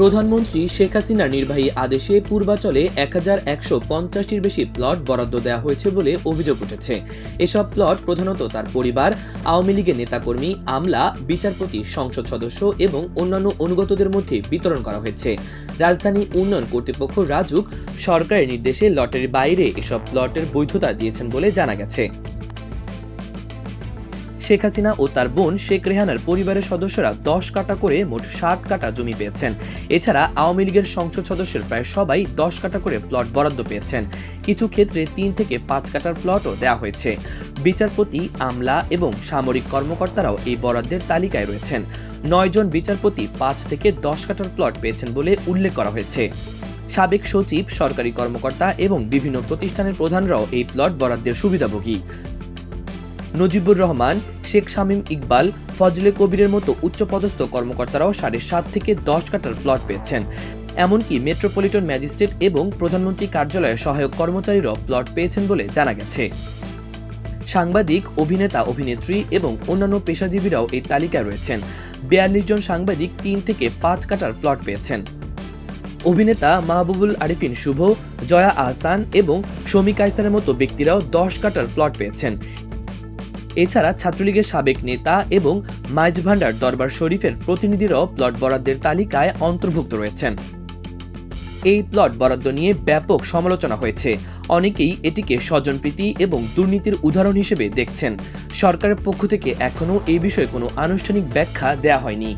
প্রধানমন্ত্রী শেখ হাসিনার নির্বাহী আদেশে পূর্বাচলে এক হাজার একশো পঞ্চাশটির বেশি প্লট বরাদ্দ দেওয়া হয়েছে বলে অভিযোগ উঠেছে। এসব প্লট প্রধানত তার পরিবার, আওয়ামী লীগের নেতাকর্মী, আমলা, বিচারপতি, সংসদ সদস্য এবং অন্যান্য অনুগতদের মধ্যে বিতরণ করা হয়েছে। রাজধানী উন্নয়ন কর্তৃপক্ষ রাজুক সরকারের নির্দেশে লটের বাইরে এসব প্লটের বৈধতা দিয়েছেন বলে জানা গেছে। শেখ হাসিনা ও তার বোন শেখ রেহানার পরিবারের সদস্যরা দশ কাটা করে মোট ষাট কাটা জমি পেয়েছেন। এছাড়া আওয়ামী লীগের সংসদ সদস্যের প্রায় সবাই দশ কাটা করে প্লট বরাদ্দ পেয়েছেন। কিছু ক্ষেত্রে তিন থেকে পাঁচ কাটার প্লটও দেওয়া হয়েছে। বিচারপতি, আমলা এবং সামরিক কর্মকর্তারাও এই বরাদ্দের তালিকায় রয়েছেন। নয় জন বিচারপতি পাঁচ থেকে দশ কাটার প্লট পেয়েছেন বলে উল্লেখ করা হয়েছে। সাবেক সচিব, সরকারি কর্মকর্তা এবং বিভিন্ন প্রতিষ্ঠানের প্রধানরাও এই প্লট বরাদ্দের সুবিধাভোগী। নজিবুর রহমান, শেখ শামীম ইকবাল, ফজলে কবিরের মতো উচ্চপদস্থ কর্মকর্তারাও সাড়ে সাত থেকে দশ কাটার প্লট পেয়েছেন। এমনকি মেট্রোপলিটন ম্যাজিস্ট্রেট এবং প্রধানমন্ত্রী কার্যালয়ের সহায়ক কর্মচারীরাও প্লট পেয়েছেন বলে জানা গেছে। সাংবাদিক, অভিনেতা, অভিনেত্রী এবং অন্যান্য পেশাজীবীরাও এই তালিকায় রয়েছেন। বিয়াল্লিশ জন সাংবাদিক তিন থেকে পাঁচ কাটার প্লট পেয়েছেন। অভিনেতা মাহবুবুল আরিফিন শুভ, জয়া আহসান এবং শমী কায়সারের মতো ব্যক্তিরাও দশ কাটার প্লট পেয়েছেন। এছাড়া ছাত্রলীগের সাবেক নেতা এবং মাইজ ভান্ডার দরবার শরীফের প্রতিনিধিরাও প্লট বরাদ্দের তালিকায় অন্তর্ভুক্ত রয়েছেন। এই প্লট বরাদ্দ নিয়ে ব্যাপক সমালোচনা হয়েছে। অনেকেই এটিকে স্বজনপ্রীতি এবং দুর্নীতির উদাহরণ হিসেবে দেখছেন। সরকারের পক্ষ থেকে এখনও এই বিষয়ে কোনো আনুষ্ঠানিক ব্যাখ্যা দেয়া হয়নি।